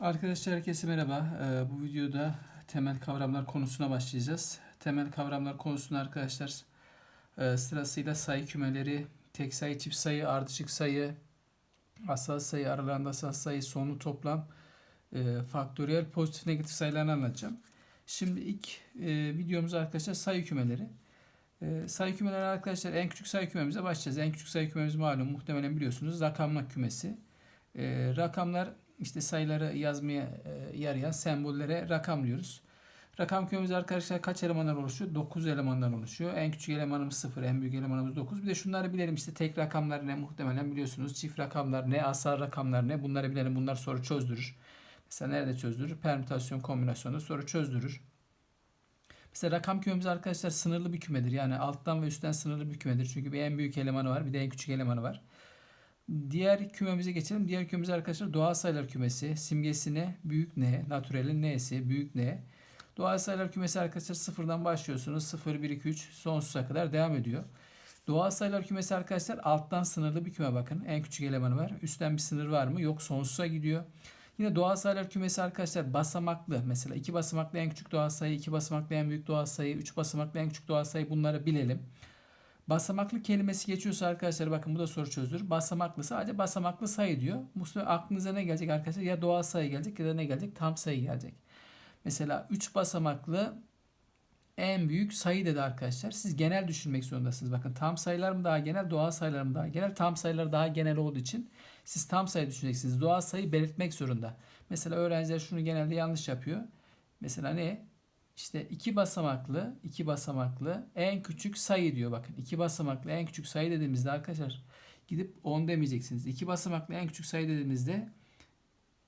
Arkadaşlar herkese merhaba. Ee, bu videoda temel kavramlar konusuna başlayacağız. Temel kavramlar konusunda arkadaşlar e, sırasıyla sayı kümeleri, tek sayı, çift sayı, ardışık sayı, asal sayı, aralarında asal sayı, sonlu toplam, e, faktöriyel, pozitif, negatif sayılarını anlatacağım. Şimdi ilk e, videomuz arkadaşlar sayı kümeleri. Sayı kümeleri arkadaşlar en küçük sayı kümemize başlayacağız. En küçük sayı kümemiz malum muhtemelen biliyorsunuz rakamlar kümesi. Rakamlar işte sayıları yazmaya e, yarayan sembollere rakam diyoruz. Rakam kümemiz arkadaşlar kaç elemandan oluşuyor? 9 elemandan oluşuyor. En küçük elemanımız 0, en büyük elemanımız 9. Bir de şunları bilelim işte tek rakamlar ne muhtemelen biliyorsunuz. Çift rakamlar ne, asal rakamlar ne bunları bilelim. Bunlar soru çözdürür. Mesela nerede çözdürür? Permütasyon kombinasyonda soru çözdürür. Mesela rakam kümemiz arkadaşlar sınırlı bir kümedir. Yani alttan ve üstten sınırlı bir kümedir. Çünkü bir en büyük elemanı var bir de en küçük elemanı var. Diğer kümemize geçelim. Diğer kümemiz arkadaşlar doğal sayılar kümesi. Simgesi ne? Büyük ne? Natürelin n'si? Büyük ne? Doğal sayılar kümesi arkadaşlar sıfırdan başlıyorsunuz. 0, 1, 2, 3 sonsuza kadar devam ediyor. Doğal sayılar kümesi arkadaşlar alttan sınırlı bir küme bakın. En küçük elemanı var. Üstten bir sınır var mı? Yok sonsuza gidiyor. Yine doğal sayılar kümesi arkadaşlar basamaklı. Mesela iki basamaklı en küçük doğal sayı, iki basamaklı en büyük doğal sayı, üç basamaklı en küçük doğal sayı bunları bilelim. Basamaklı kelimesi geçiyorsa arkadaşlar bakın bu da soru çözülür. Basamaklı sadece basamaklı sayı diyor. Bu aklınıza ne gelecek arkadaşlar? Ya doğal sayı gelecek ya da ne gelecek? Tam sayı gelecek. Mesela 3 basamaklı en büyük sayı dedi arkadaşlar. Siz genel düşünmek zorundasınız. Bakın tam sayılar mı daha genel, doğal sayılar mı daha genel? Tam sayılar daha genel olduğu için siz tam sayı düşüneceksiniz. Doğal sayı belirtmek zorunda. Mesela öğrenciler şunu genelde yanlış yapıyor. Mesela ne? İşte iki basamaklı, iki basamaklı en küçük sayı diyor bakın. iki basamaklı en küçük sayı dediğimizde arkadaşlar gidip 10 demeyeceksiniz. İki basamaklı en küçük sayı dediğimizde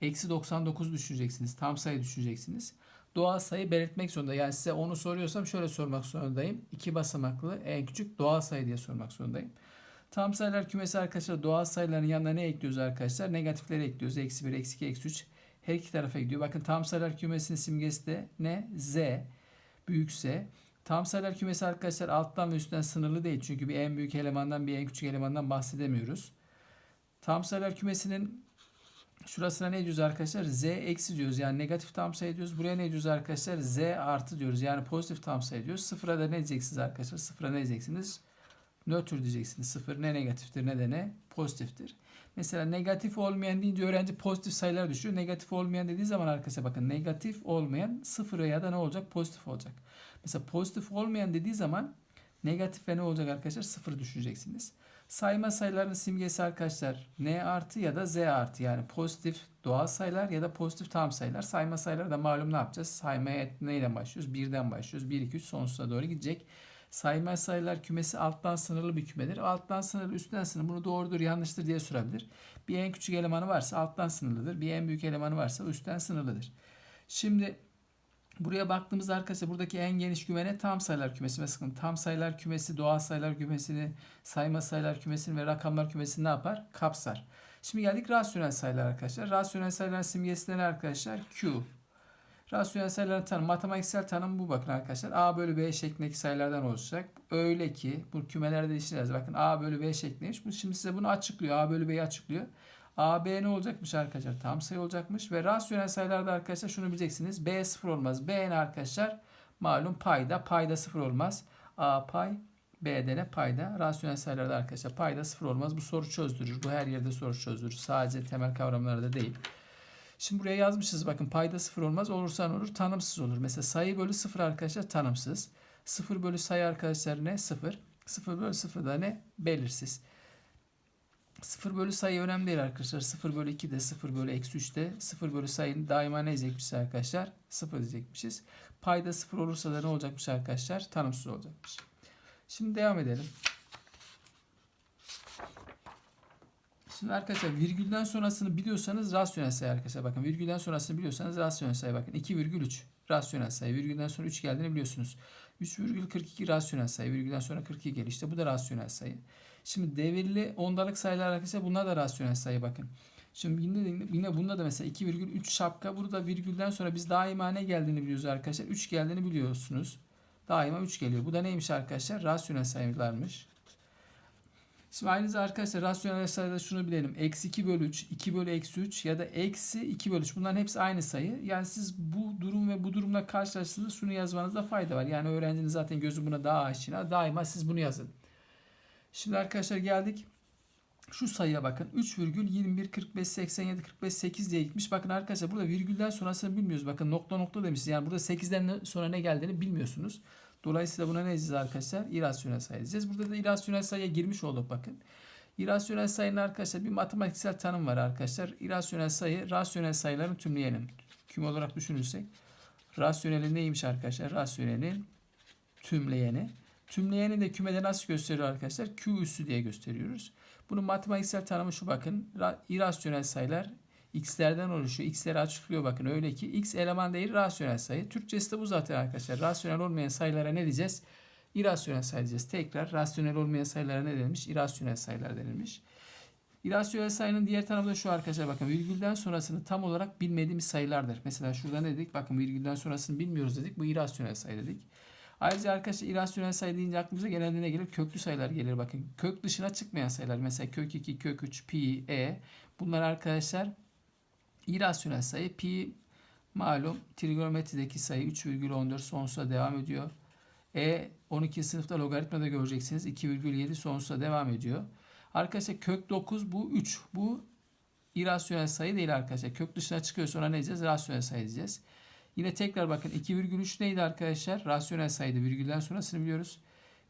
eksi 99 düşüreceksiniz. Tam sayı düşüreceksiniz. Doğal sayı belirtmek zorunda. Yani size onu soruyorsam şöyle sormak zorundayım. İki basamaklı en küçük doğal sayı diye sormak zorundayım. Tam sayılar kümesi arkadaşlar doğal sayıların yanına ne ekliyoruz arkadaşlar? Negatifleri ekliyoruz. Eksi 1, eksi 2, eksi 3. Her iki tarafa gidiyor. Bakın tam sayılar kümesinin simgesi de ne? Z. Büyükse. Tam sayılar kümesi arkadaşlar alttan ve üstten sınırlı değil. Çünkü bir en büyük elemandan bir en küçük elemandan bahsedemiyoruz. Tam sayılar kümesinin şurasına ne diyoruz arkadaşlar? Z eksi diyoruz. Yani negatif tam sayı diyoruz. Buraya ne diyoruz arkadaşlar? Z artı diyoruz. Yani pozitif tam sayı diyoruz. Sıfıra da ne diyeceksiniz arkadaşlar? Sıfıra ne diyeceksiniz? Nötr diyeceksiniz. Sıfır ne negatiftir ne de ne pozitiftir. Mesela negatif olmayan deyince öğrenci pozitif sayılar düşüyor. Negatif olmayan dediği zaman arkadaşlar bakın negatif olmayan sıfır ya da ne olacak? Pozitif olacak. Mesela pozitif olmayan dediği zaman negatif ve ne olacak arkadaşlar? Sıfır düşüreceksiniz. Sayma sayılarının simgesi arkadaşlar n artı ya da z artı yani pozitif doğal sayılar ya da pozitif tam sayılar. Sayma sayıları da malum ne yapacağız? Saymaya neyle başlıyoruz? Birden başlıyoruz. 1, 2, 3 sonsuza doğru gidecek. Sayma sayılar kümesi alttan sınırlı bir kümedir. Alttan sınırlı, üstten sınırlı. Bunu doğrudur, yanlıştır diye sorabilir. Bir en küçük elemanı varsa alttan sınırlıdır. Bir en büyük elemanı varsa üstten sınırlıdır. Şimdi buraya baktığımızda arkadaşlar buradaki en geniş kümene tam sayılar kümesi. Mesela tam sayılar kümesi, doğal sayılar kümesini, sayma sayılar kümesini ve rakamlar kümesini ne yapar? Kapsar. Şimdi geldik rasyonel sayılar arkadaşlar. Rasyonel sayıların simgesi ne arkadaşlar? Q. Rasyonel sayıların tanımı, matematiksel tanımı bu bakın arkadaşlar. A bölü B şeklindeki sayılardan oluşacak. Öyle ki bu kümelerde işleriz. Bakın A bölü B şeklindeymiş. Şimdi size bunu açıklıyor. A bölü B'yi açıklıyor. A, B ne olacakmış arkadaşlar? Tam sayı olacakmış. Ve rasyonel sayılarda arkadaşlar şunu bileceksiniz. B sıfır olmaz. B ne arkadaşlar? Malum payda. Payda sıfır olmaz. A pay, B'de ne payda? Rasyonel sayılarda arkadaşlar payda sıfır olmaz. Bu soru çözdürür. Bu her yerde soru çözdürür. Sadece temel kavramlarda değil. Şimdi buraya yazmışız bakın payda sıfır olmaz olursa ne olur? Tanımsız olur. Mesela sayı bölü sıfır arkadaşlar tanımsız. Sıfır bölü sayı arkadaşlar ne? Sıfır. Sıfır bölü sıfır da ne? Belirsiz. Sıfır bölü sayı önemli değil arkadaşlar. Sıfır bölü 2 de sıfır bölü eksi 3 de sıfır bölü sayının daima ne diyecekmişiz arkadaşlar? Sıfır diyecekmişiz. Payda sıfır olursa da ne olacakmış arkadaşlar? Tanımsız olacakmış. Şimdi devam edelim. Şimdi arkadaşlar virgülden sonrasını biliyorsanız rasyonel sayı arkadaşlar. Bakın virgülden sonrasını biliyorsanız rasyonel sayı. Bakın 2,3 rasyonel sayı. Virgülden sonra 3 geldiğini biliyorsunuz. 3,42 rasyonel sayı. Virgülden sonra 42 geliyor. İşte bu da rasyonel sayı. Şimdi devirli ondalık sayılar arkadaşlar bunlar da rasyonel sayı bakın. Şimdi yine, yine bunda da mesela 2,3 şapka. Burada virgülden sonra biz daima ne geldiğini biliyoruz arkadaşlar. 3 geldiğini biliyorsunuz. Daima 3 geliyor. Bu da neymiş arkadaşlar? Rasyonel sayılarmış. Şimdi aynı arkadaşlar rasyonel sayıda şunu bilelim. Eksi 2 bölü 3, 2 bölü eksi 3 ya da eksi 2 bölü 3. Bunların hepsi aynı sayı. Yani siz bu durum ve bu durumla karşılaştığınızda şunu yazmanızda fayda var. Yani öğrencinin zaten gözü buna daha aşina. Daima siz bunu yazın. Şimdi arkadaşlar geldik. Şu sayıya bakın. 3,21, 45, 87, 45, 8 diye gitmiş. Bakın arkadaşlar burada virgülden sonrasını bilmiyoruz. Bakın nokta nokta demişiz. Yani burada 8'den sonra ne geldiğini bilmiyorsunuz. Dolayısıyla buna ne diyeceğiz arkadaşlar? İrasyonel sayı diyeceğiz. Burada da irasyonel sayıya girmiş olduk bakın. İrasyonel sayının arkadaşlar bir matematiksel tanım var arkadaşlar. İrasyonel sayı rasyonel sayıların tümleyelim. Küme olarak düşünürsek. Rasyoneli neymiş arkadaşlar? Rasyonelin tümleyeni. Tümleyeni de kümede nasıl gösteriyor arkadaşlar? Q üssü diye gösteriyoruz. Bunun matematiksel tanımı şu bakın. İrasyonel sayılar x'lerden oluşuyor. X'leri açıklıyor bakın. Öyle ki x eleman değil rasyonel sayı. Türkçesi de bu zaten arkadaşlar. Rasyonel olmayan sayılara ne diyeceğiz? İrasyonel sayı diyeceğiz. Tekrar rasyonel olmayan sayılara ne denilmiş? İrasyonel sayılar denilmiş. İrasyonel sayının diğer tanımı da şu arkadaşlar bakın virgülden sonrasını tam olarak bilmediğimiz sayılardır. Mesela şurada ne dedik? Bakın virgülden sonrasını bilmiyoruz dedik. Bu irasyonel sayı dedik. Ayrıca arkadaşlar irasyonel sayı deyince aklımıza genelde ne gelir? Köklü sayılar gelir bakın. Kök dışına çıkmayan sayılar. Mesela kök 2, kök 3, pi, e. Bunlar arkadaşlar İrasyonel sayı pi malum trigonometrideki sayı 3,14 sonsuza devam ediyor. E 12 sınıfta logaritmada göreceksiniz 2,7 sonsuza devam ediyor. Arkadaşlar kök 9 bu 3. Bu irasyonel sayı değil arkadaşlar. Kök dışına çıkıyor sonra ne diyeceğiz? Rasyonel sayı diyeceğiz. Yine tekrar bakın 2,3 neydi arkadaşlar? Rasyonel sayıydı. Virgülden sonrasını biliyoruz.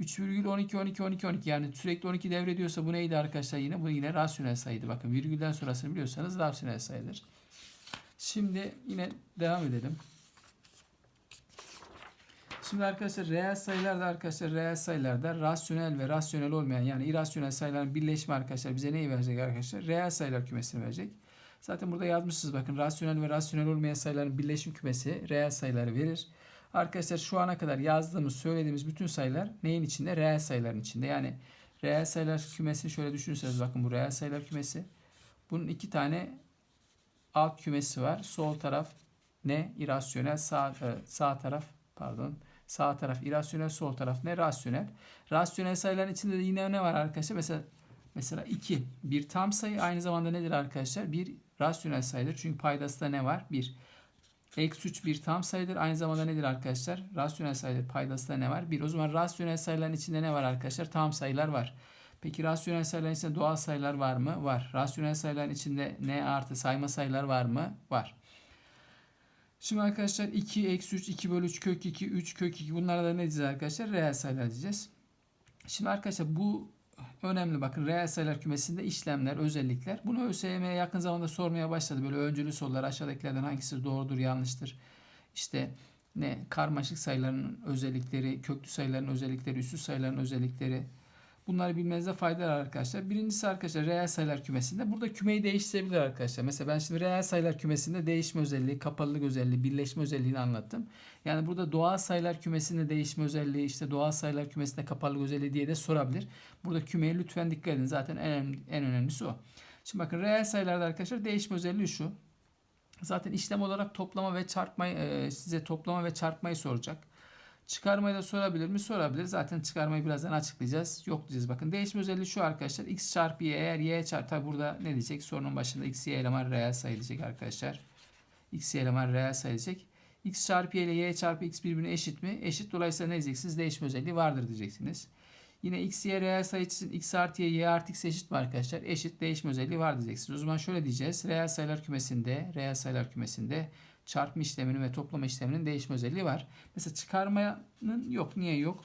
3,12 12 12 12 yani sürekli 12 devrediyorsa bu neydi arkadaşlar yine? Bu yine rasyonel sayıydı. Bakın virgülden sonrasını biliyorsanız rasyonel sayıdır. Şimdi yine devam edelim. Şimdi arkadaşlar reel sayılarda arkadaşlar reel sayılarda rasyonel ve rasyonel olmayan yani irasyonel sayıların birleşimi arkadaşlar bize neyi verecek arkadaşlar? Reel sayılar kümesini verecek. Zaten burada yazmışsınız bakın rasyonel ve rasyonel olmayan sayıların birleşim kümesi reel sayıları verir. Arkadaşlar şu ana kadar yazdığımız söylediğimiz bütün sayılar neyin içinde? Reel sayıların içinde. Yani reel sayılar kümesini şöyle düşünürseniz bakın bu reel sayılar kümesi. Bunun iki tane alt kümesi var. Sol taraf ne? İrasyonel. Sağ, e, sağ taraf pardon. Sağ taraf irasyonel, sol taraf ne? Rasyonel. Rasyonel sayıların içinde de yine ne var arkadaşlar? Mesela mesela 2 bir tam sayı aynı zamanda nedir arkadaşlar? Bir rasyonel sayıdır. Çünkü paydası da ne var? 1. Eksi 3 bir tam sayıdır. Aynı zamanda nedir arkadaşlar? Rasyonel sayıdır. Paydası da ne var? 1. O zaman rasyonel sayıların içinde ne var arkadaşlar? Tam sayılar var. Peki rasyonel sayıların içinde doğal sayılar var mı? Var. Rasyonel sayıların içinde ne artı sayma sayılar var mı? Var. Şimdi arkadaşlar 2, eksi 3, 2 bölü 3, kök 2, 3, kök 2 bunlara da ne diyeceğiz arkadaşlar? Reel sayılar diyeceğiz. Şimdi arkadaşlar bu önemli bakın reel sayılar kümesinde işlemler, özellikler. Bunu ÖSYM'ye yakın zamanda sormaya başladı. Böyle öncülü sorular aşağıdakilerden hangisi doğrudur, yanlıştır? İşte ne karmaşık sayıların özellikleri, köklü sayıların özellikleri, üssüz sayıların özellikleri, Bunları bilmenizde fayda var arkadaşlar. Birincisi arkadaşlar reel sayılar kümesinde. Burada kümeyi değiştirebilir arkadaşlar. Mesela ben şimdi reel sayılar kümesinde değişme özelliği, kapalılık özelliği, birleşme özelliğini anlattım. Yani burada doğal sayılar kümesinde değişme özelliği, işte doğal sayılar kümesinde kapalılık özelliği diye de sorabilir. Burada kümeye lütfen dikkat edin. Zaten en, en önemlisi o. Şimdi bakın reel sayılarda arkadaşlar değişme özelliği şu. Zaten işlem olarak toplama ve çarpmayı size toplama ve çarpmayı soracak. Çıkarmayı da sorabilir mi? Sorabilir. Zaten çıkarmayı birazdan açıklayacağız. Yok diyeceğiz. Bakın değişme özelliği şu arkadaşlar. x çarpı y eğer y çarpı tabi burada ne diyecek? Sorunun başında x y eleman reel sayı diyecek arkadaşlar. x y eleman reel sayı diyecek. x çarpı y ile y çarpı x birbirine eşit mi? Eşit. Dolayısıyla ne diyeceksiniz? Değişme özelliği vardır diyeceksiniz. Yine x y reel sayı x artı y y artı x eşit mi arkadaşlar? Eşit değişme özelliği var diyeceksiniz. O zaman şöyle diyeceğiz. Reel sayılar kümesinde, reel sayılar kümesinde çarpma işleminin ve toplama işleminin değişme özelliği var. Mesela çıkarmanın yok. Niye yok?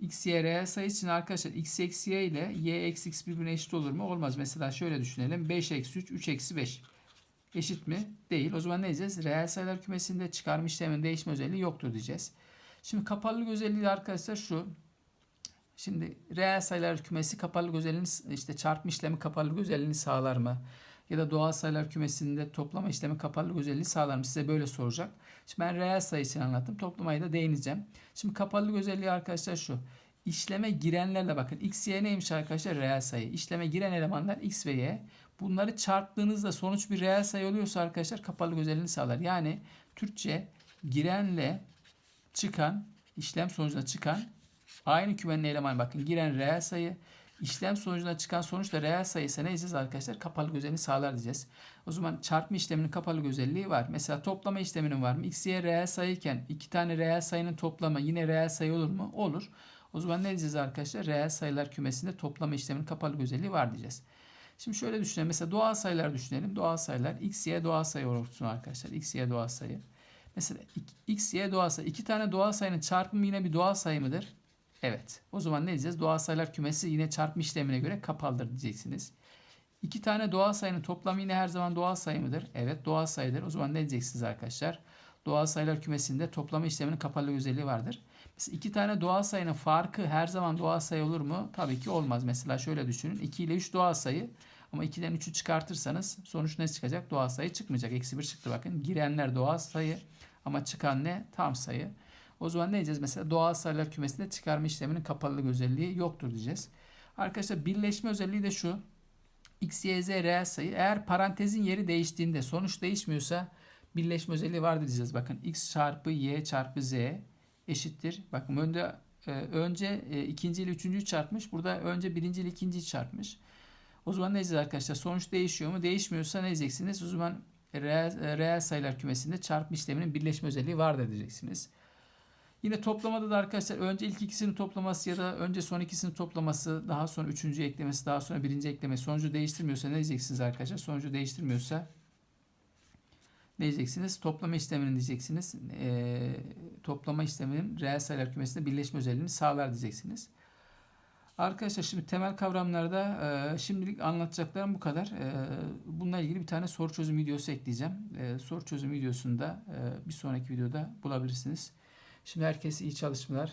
x, y reel sayı için arkadaşlar x eksi y ile y eksi x birbirine eşit olur mu? Olmaz. Mesela şöyle düşünelim. 5 eksi 3, 3 eksi 5. Eşit mi? Değil. O zaman ne diyeceğiz? Reel sayılar kümesinde çıkarma işleminin değişme özelliği yoktur diyeceğiz. Şimdi kapalılık özelliği arkadaşlar şu. Şimdi reel sayılar kümesi kapalılık özelliğini işte çarpma işlemi kapalılık özelliğini sağlar mı? ya da doğal sayılar kümesinde toplama işlemi kapalılık özelliği sağlar mı? Size böyle soracak. Şimdi ben reel sayı için anlattım. Toplamayı da değineceğim. Şimdi kapalılık özelliği arkadaşlar şu. İşleme girenlerle bakın. X, Y neymiş arkadaşlar? Reel sayı. İşleme giren elemanlar X ve Y. Bunları çarptığınızda sonuç bir reel sayı oluyorsa arkadaşlar kapalılık özelliğini sağlar. Yani Türkçe girenle çıkan işlem sonucunda çıkan aynı kümenin elemanı bakın giren reel sayı İşlem sonucunda çıkan sonuç da reel sayı ise ne diyeceğiz arkadaşlar? Kapalı özelliğini sağlar diyeceğiz. O zaman çarpma işleminin kapalı özelliği var. Mesela toplama işleminin var mı? X, Y reel sayıyken iki tane reel sayının toplamı yine reel sayı olur mu? Olur. O zaman ne diyeceğiz arkadaşlar? Reel sayılar kümesinde toplama işleminin kapalı özelliği var diyeceğiz. Şimdi şöyle düşünelim. Mesela doğal sayılar düşünelim. Doğal sayılar x, y doğal sayı olsun arkadaşlar. x, y doğal sayı. Mesela x, y doğal sayı. İki tane doğal sayının çarpımı yine bir doğal sayı mıdır? Evet. O zaman ne diyeceğiz? Doğal sayılar kümesi yine çarpma işlemine göre kapalıdır diyeceksiniz. İki tane doğal sayının toplamı yine her zaman doğal sayı mıdır? Evet doğal sayıdır. O zaman ne diyeceksiniz arkadaşlar? Doğal sayılar kümesinde toplama işleminin kapalı özelliği vardır. Mesela iki tane doğal sayının farkı her zaman doğal sayı olur mu? Tabii ki olmaz. Mesela şöyle düşünün. 2 ile 3 doğal sayı. Ama 2'den 3'ü çıkartırsanız sonuç ne çıkacak? Doğal sayı çıkmayacak. Eksi 1 çıktı bakın. Girenler doğal sayı ama çıkan ne? Tam sayı. O zaman ne diyeceğiz? Mesela doğal sayılar kümesinde çıkarma işleminin kapalılık özelliği yoktur diyeceğiz. Arkadaşlar birleşme özelliği de şu. X, Y, Z reel sayı. Eğer parantezin yeri değiştiğinde sonuç değişmiyorsa birleşme özelliği var diyeceğiz. Bakın X çarpı Y çarpı Z eşittir. Bakın önde e, önce e, ikinci ile üçüncüyü çarpmış. Burada önce birinci ile ikinciyi çarpmış. O zaman ne diyeceğiz arkadaşlar? Sonuç değişiyor mu? Değişmiyorsa ne diyeceksiniz? O zaman reel, reel sayılar kümesinde çarpma işleminin birleşme özelliği var diyeceksiniz. Yine toplamada da arkadaşlar önce ilk ikisinin toplaması ya da önce son ikisinin toplaması, daha sonra üçüncü eklemesi, daha sonra birinci eklemesi sonucu değiştirmiyorsa ne diyeceksiniz arkadaşlar? Sonucu değiştirmiyorsa ne diyeceksiniz? Toplama işleminin diyeceksiniz. E, toplama işleminin reel sayılar kümesinde birleşme özelliğini sağlar diyeceksiniz. Arkadaşlar şimdi temel kavramlarda e, şimdilik anlatacaklarım bu kadar. E, bununla ilgili bir tane soru çözüm videosu ekleyeceğim. E, soru çözüm videosunda e, bir sonraki videoda bulabilirsiniz. Şimdi herkese iyi çalışmalar.